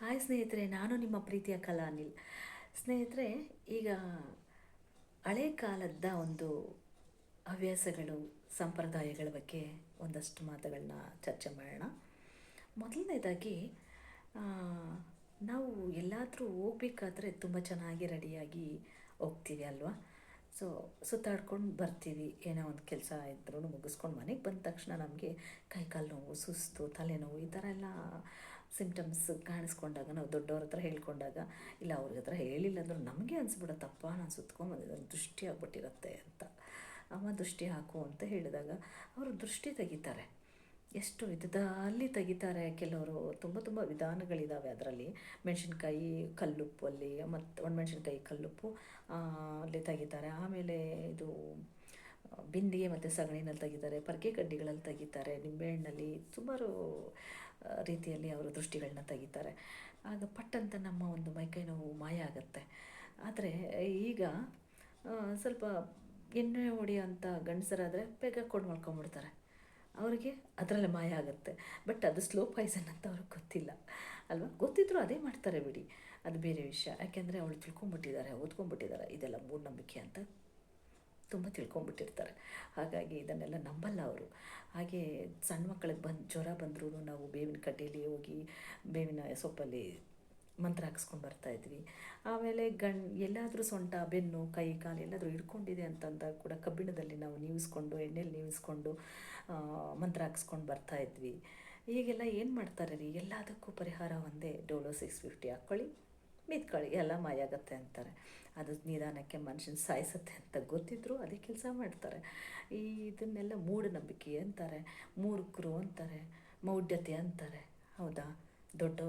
Hi ಸ್ನೇಹಿತರೆ, ನಾನು ನಿಮ್ಮ ಪ್ರೀತಿಯ ಕಲಾ ಅನಿಲ್. ಸ್ನೇಹಿತರೆ, ಈಗ ಹಳೆ ಕಾಲದ ಒಂದು ಹವ್ಯಾಸಗಳು, ಸಂಪ್ರದಾಯಗಳ ಬಗ್ಗೆ ಒಂದಷ್ಟು ಮಾತುಗಳನ್ನ ಚರ್ಚೆ ಮಾಡೋಣ. ಮೊದಲನೇದಾಗಿ ನಾವು ಎಲ್ಲಾದರೂ ಹೋಗ್ಬೇಕಾದ್ರೆ ತುಂಬ ಚೆನ್ನಾಗಿ ರೆಡಿಯಾಗಿ ಹೋಗ್ತೀವಿ ಅಲ್ವಾ? ಸೊ, ಸುತ್ತಾಡ್ಕೊಂಡು ಬರ್ತೀವಿ. ಏನೋ ಒಂದು ಕೆಲಸ ಇದ್ರೂ ಮುಗಿಸ್ಕೊಂಡು ಮನೆಗೆ ಬಂದ ತಕ್ಷಣ ನಮಗೆ ಕೈಕಾಲು ನೋವು, ಸುಸ್ತು, ತಲೆನೋವು ಈ ಥರ ಎಲ್ಲ ಸಿಮ್ಟಮ್ಸ್ ಕಾಣಿಸ್ಕೊಂಡಾಗ, ನಾವು ದೊಡ್ಡವ್ರ ಹತ್ರ ಹೇಳ್ಕೊಂಡಾಗ, ಇಲ್ಲ ಅವ್ರ ಹತ್ರ ಹೇಳಿಲ್ಲ ಅಂದ್ರೂ ನಮಗೆ ತಪ್ಪ, ನಾನು ಸುತ್ಕೊಂಬಂದಿದ್ದೀನಿ ದೃಷ್ಟಿ ಆಗ್ಬಿಟ್ಟಿರುತ್ತೆ ಅಂತ. ಅಮ್ಮ ದೃಷ್ಟಿ ಹಾಕು ಅಂತ ಹೇಳಿದಾಗ ಅವರು ದೃಷ್ಟಿ ತೆಗಿತಾರೆ. ಎಷ್ಟು ವಿಧದಲ್ಲಿ ತೆಗಿತಾರೆ ಕೆಲವರು, ತುಂಬ ತುಂಬ ವಿಧಾನಗಳಿದ್ದಾವೆ ಅದರಲ್ಲಿ. ಮೆಣಸಿನ್ಕಾಯಿ ಕಲ್ಲುಪ್ಪಲ್ಲಿ, ಮತ್ತು ಒಣಮೆಣಸಿನ್ಕಾಯಿ ಕಲ್ಲುಪ್ಪು ಅಲ್ಲಿ ತೆಗಿತಾರೆ. ಆಮೇಲೆ ಇದು ಬಿಂದಿಗೆ ಮತ್ತು ಸಗಣಿನಲ್ಲಿ ತೆಗಿತಾರೆ, ಪರ್ಕೆ ಕಡ್ಡಿಗಳಲ್ಲಿ ತೆಗಿತಾರೆ, ನಿಂಬೆಹಣ್ಣಲ್ಲಿ ಸುಮಾರು ರೀತಿಯಲ್ಲಿ ಅವರು ದೃಷ್ಟಿಗಳನ್ನ ತೆಗಿತಾರೆ. ಆಗ ಪಟ್ಟಂತ ನಮ್ಮ ಒಂದು ಮೈಕೈ ನೋವು ಮಾಯ ಆಗುತ್ತೆ. ಆದರೆ ಈಗ ಸ್ವಲ್ಪ ಎಣ್ಣೆ ಹೊಡೆಯೋಂಥ ಗಂಡಸರಾದರೆ ಬೇಗ ಕೊಂಡು ಮಾಡ್ಕೊಂಬಿಡ್ತಾರೆ. ಅವರಿಗೆ ಅದರಲ್ಲೇ ಮಾಯ ಆಗುತ್ತೆ. ಬಟ್ ಅದು ಸ್ಲೋ ಪಾಯ್ಸನ್ ಅಂತ ಅವ್ರಿಗೆ ಗೊತ್ತಿಲ್ಲ. ಅಲ್ವಾ? ಗೊತ್ತಿದ್ರು ಅದೇ ಮಾಡ್ತಾರೆ ಬಿಡಿ. ಅದು ಬೇರೆ ವಿಷಯ. ಯಾಕೆಂದರೆ ಅವಳು ತಿಳ್ಕೊಂಬಿಟ್ಟಿದ್ದಾರೆ, ಓದ್ಕೊಂಬಿಟ್ಟಿದ್ದಾರೆ. ಇದೆಲ್ಲ ಮೂಢನಂಬಿಕೆ ಅಂತ ತುಂಬ ತಿಳ್ಕೊಂಡ್ಬಿಟ್ಟಿರ್ತಾರೆ ಹಾಗಾಗಿ ಇದನ್ನೆಲ್ಲ ನಂಬಲ್ಲ ಅವರು. ಹಾಗೆ ಸಣ್ಣ ಮಕ್ಕಳಿಗೆ ಬಂದು ಜ್ವರ ಬಂದರೂ ನಾವು ಬೇವಿನ ಕಡ್ಡಿಯಲ್ಲಿ ಹೋಗಿ ಬೇವಿನ ಸೊಪ್ಪಲ್ಲಿ ಮಂತ್ರ ಹಾಕ್ಸ್ಕೊಂಡು ಬರ್ತಾ ಇದ್ವಿ. ಆಮೇಲೆ ಗಣ್ ಎಲ್ಲಾದರೂ ಸೊಂಟ, ಬೆನ್ನು, ಕೈ, ಕಾಲು ಎಲ್ಲಾದರೂ ಹಿಡ್ಕೊಂಡಿದೆ ಅಂತಂದಾಗ ಕೂಡ ಕಬ್ಬಿಣದಲ್ಲಿ ನಾವು ನೀವಿಸ್ಕೊಂಡು, ಎಣ್ಣೆಲಿ ನೀವಿಸ್ಕೊಂಡು ಮಂತ್ರ ಹಾಕ್ಸ್ಕೊಂಡು ಬರ್ತಾ ಇದ್ವಿ. ಈಗೆಲ್ಲ ಏನು ಮಾಡ್ತಾರೆ ರೀ? ಎಲ್ಲದಕ್ಕೂ ಪರಿಹಾರ ಒಂದೇ ಡೋಲೋ ಸಿಕ್ಸ್ ಫಿಫ್ಟಿ ಹಾಕ್ಕೊಳ್ಳಿ. ಮಿತ್ಕೊಳ್ಳಿ ಎಲ್ಲ ಮಾಯಾಗತ್ತೆ ಅಂತಾರೆ. ಅದು ನಿಧಾನಕ್ಕೆ ಮನುಷ್ಯನ ಸಾಯಿಸುತ್ತೆ ಅಂತ ಗೊತ್ತಿದ್ರು ಅದೇ ಕೆಲಸ ಮಾಡ್ತಾರೆ. ಈ ಇದನ್ನೆಲ್ಲ ಮೂಢನಂಬಿಕೆ ಅಂತಾರೆ, ಮೂರ್ಖರು ಅಂತಾರೆ, ಮೌಢ್ಯತೆ ಅಂತಾರೆ. ಹೌದಾ? ದೊಡ್ಡವರು